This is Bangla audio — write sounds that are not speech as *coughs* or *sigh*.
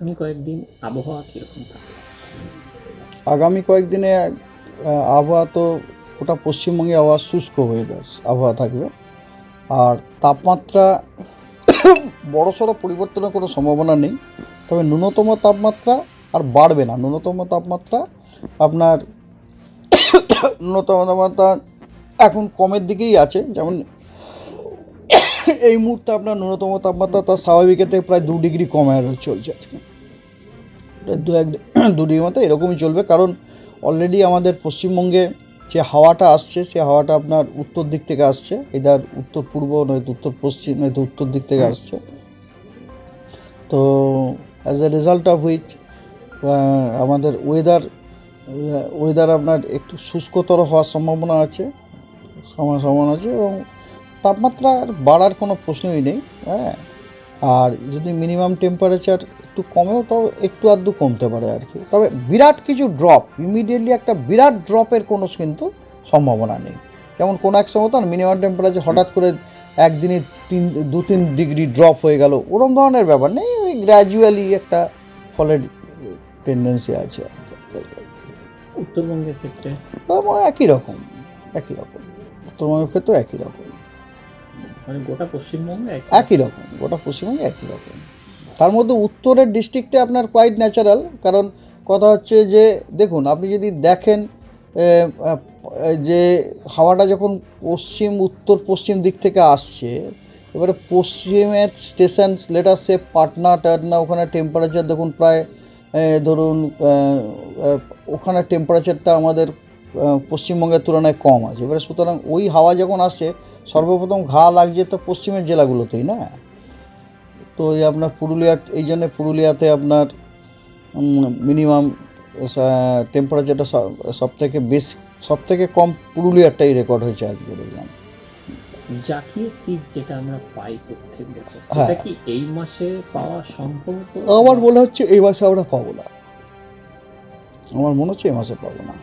আমি কয়েকদিন আবহাওয়া আগামী কয়েকদিনে আবহাওয়া তো ওটা পশ্চিমবঙ্গে আবহাওয়া শুষ্ক হয়ে যাচ্ছে, আবহাওয়া থাকবে। আর তাপমাত্রা *coughs* বড়সড় পরিবর্তনের কোনো সম্ভাবনা নেই, তবে ন্যূনতম তাপমাত্রা আর বাড়বে না। ন্যূনতম তাপমাত্রা আপনার *coughs* ন্যূনতম তাপমাত্রা এখন কমের দিকেই আছে, যেমন *laughs* এই মুহূর্তে আপনার ন্যূনতম তাপমাত্রা তার স্বাভাবিকের থেকে প্রায় দু ডিগ্রি কমে চলছে আজকে। দু এক *clears throat* দু ডিগ্রি মতো এরকমই চলবে। কারণ অলরেডি আমাদের পশ্চিমবঙ্গে যে হাওয়াটা আসছে সে হাওয়াটা আপনার উত্তর দিক থেকে আসছে। এদার উত্তর পূর্ব নয়তো উত্তর পশ্চিম নয়তো উত্তর দিক থেকে আসছে। তো as a result of which আমাদের ওয়েদার ওয়েদার আপনার একটু শুষ্কতর হওয়ার সম্ভাবনা আছে। সম- সম্ভাবনা আছে এবং তাপমাত্রার বাড়ার কোনো প্রশ্নই নেই হ্যাঁ? আর যদি মিনিমাম টেম্পারেচার একটু কমেও তাও একটু আধটু কমতে পারে আর কি। তবে বিরাট কিছু ড্রপ ইমিডিয়েটলি একটা বিরাট ড্রপের কোনো কিন্তু সম্ভাবনা নেই। যেমন কোনো এক সময় তো মিনিমাম টেম্পারেচার হঠাৎ করে একদিনে তিন দু তিন ডিগ্রি ড্রপ হয়ে গেল ওরম ধরনের ব্যাপার নেই ওই গ্র্যাজুয়ালি একটা ফলের টেন্ডেন্সি আছে উত্তরবঙ্গের ক্ষেত্রে? একই রকম একই রকম উত্তরবঙ্গের ক্ষেত্রে একই রকম। মানে গোটা পশ্চিমবঙ্গে একই? রকম, গোটা পশ্চিমবঙ্গে একই রকম। তার মধ্যে উত্তরের ডিস্ট্রিক্টে আপনার কোয়াইট ন্যাচারাল কারণ কথা হচ্ছে যে, দেখুন, আপনি যদি দেখেন যে হাওয়াটা যখন পশ্চিম, উত্তর পশ্চিম দিক থেকে আসছে, এবারে পশ্চিমের স্টেশন লেটার সে পাটনা, টাটনা, ওখানে টেম্পারেচার দেখুন প্রায় ধরুন ওখানে টেম্পারেচারটা আমাদের পশ্চিমবঙ্গের তুলনায় কম আছে। এবারে সুতরাং ওই হাওয়া যখন আসছে সর্বপ্রথম ঘা লাগছে তো পশ্চিমের জেলাগুলোতেই না? তো এই আপনার পুরুলিয়ার এই জন্যে পুরুলিয়াতে আপনার মিনিমাম টেম্পারেচারটা সব থেকে বেশ সব থেকে কম পুরুলিয়ারটাই রেকর্ড হয়েছে আজকে দেখলাম। জাতীয় শীত যেটা আমরা পাই প্রত্যেক বছর হ্যাঁ। সেটা কি এই মাসে পাওয়া সম্ভব আমার মনে হচ্ছে এই মাসে আমরা পাবো না। আমার মনে হচ্ছে এই মাসে পাবো না।